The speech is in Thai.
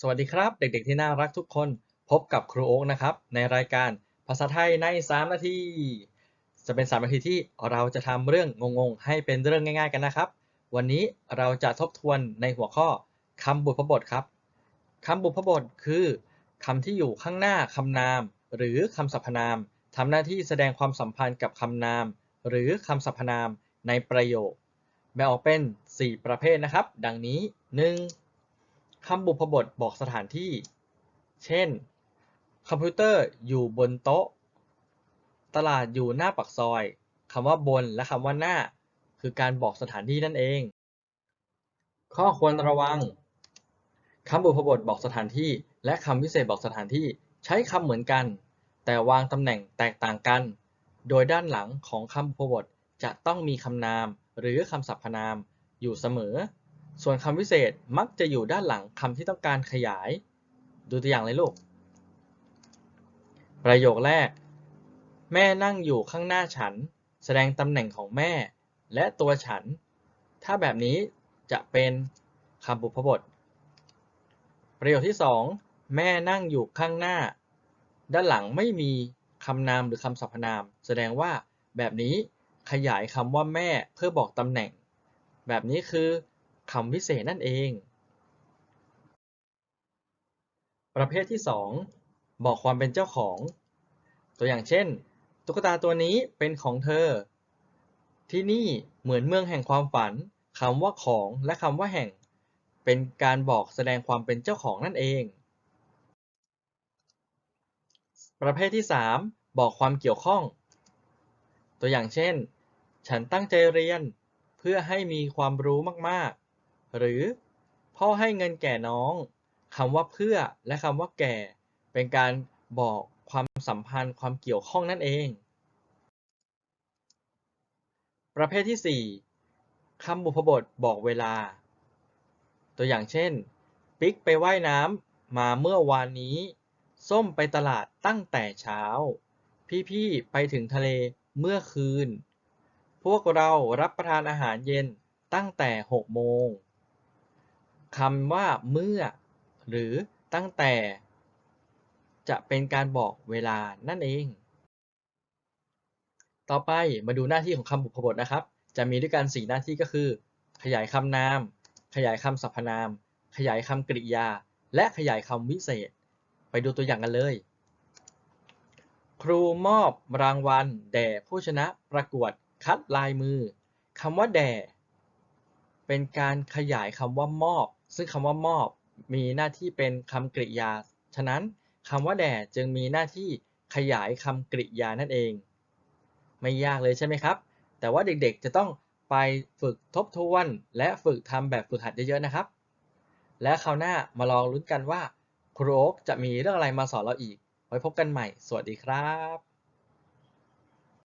สวัสดีครับ เด็กๆที่น่ารักทุกคนพบกับครูโอ๊กนะครับ ในรายการภาษาไทยใน 3 นาที จะเป็น 3 นาทีที่เราจะทำเรื่องงงๆ ให้เป็นเรื่องง่าย ๆ กันนะครับ วันนี้เราจะทบทวนในหัวข้อคำบุพบทครับคำบุพบทคือคำที่อยู่ข้างหน้าคำนาม หรือคำสรรพนามทำหน้าที่แสดงความสัมพันธ์กับคำนาม หรือคำสรรพนามในประโยคแบ่งออกเป็น 4 ประเภทนะครับ ดังนี้ 1. คำบุพบทบอกสถานที่ เช่น คอมพิวเตอร์อยู่บนโต๊ะ ตลาดอยู่หน้าปากซอย คำว่าบนและคำว่าหน้า คือการบอกสถานที่นั่นเอง ข้อควรระวัง คำบุพบทบอกสถานที่ และคำวิเศษบอกสถานที่ใช้คำเหมือนกัน แต่วางตำแหน่งแตกต่างกัน โดยด้านหลังของคำบุพบทจะต้องมีคำนามหรือคำสรรพนามอยู่เสมอ ส่วนคำวิเศษมักจะอยู่ด้านหลังคำที่ต้องการขยาย ดูตัวอย่างเลยลูก ประโยคแรก แม่นั่งอยู่ข้างหน้าฉัน แสดงตำแหน่งของแม่ และตัวฉัน ถ้าแบบนี้จะเป็นคำบุพบท ประโยคที่สองแม่นั่งอยู่ข้างหน้า ด้านหลังไม่มีคำนามหรือคำสรรพนาม แสดงว่าแบบนี้ขยายคำว่าแม่เพื่อบอกตำแหน่ง แบบนี้คือ คำวิเศษนั่นเอง ประเภทที่ 2 บอกความเป็นเจ้าของ ตัวอย่างเช่น ตุ๊กตาตัวนี้เป็นของเธอ ที่นี่เหมือนเมืองแห่งความฝันคำว่าของและคำว่าแห่ง เป็นการบอกแสดงความเป็นเจ้าของนั่นเอง ประเภทที่ 3 บอกความเกี่ยวข้อง ตัวอย่างเช่น ฉันตั้งใจเรียนเพื่อให้มีความรู้มากๆ หรือ พ่อให้เงินแก่น้องคำว่าเพื่อและคำว่าแก่ เป็นการบอกความสัมพันธ์ความเกี่ยวข้องนั่นเอง ประเภทที่ 4คำบุพบทบอกเวลา ตัวอย่างเช่น ปิ๊กไปไว่ายน้ำมาเมื่อวานนี้ ส้มไปตลาดตั้งแต่เช้า พี่ๆไปถึงทะเลเมื่อคืน พวกเรารับประทานอาหารเย็นตั้งแต่ 6 โมง คำว่าเมื่อ หรือตั้งแต่ จะเป็นการบอกเวลานั่นเอง ต่อไปมาดูหน้าที่ของคำบุพบทนะครับ จะมีด้วยกัน4หน้าที่ก็คือ ขยายคำนาม ขยายคำสรรพนาม ขยายคำกริยา และขยายคำวิเศษ ไปดูตัวอย่างกันเลย ครูมอบรางวัล แด่ผู้ชนะประกวดคัดลายมือคำว่าแด่เป็นการขยายคำว่ามอบ ซึ่งคำว่ามอบมีหน้าที่เป็นคำกริยา ฉะนั้นคำว่าแด่จึงมีหน้าที่ขยายคำกริยานั่นเอง ไม่ยากเลยใช่ไหมครับ แต่ว่าเด็กๆจะต้องไปฝึกทบทวนและฝึกทำแบบฝึกหัดเยอะๆนะครับ และคราวหน้ามาลองลุ้นกันว่าครูโอ๊กจะมีเรื่องอะไรมาสอนเราอีก ไว้พบกันใหม่ สวัสดีครับ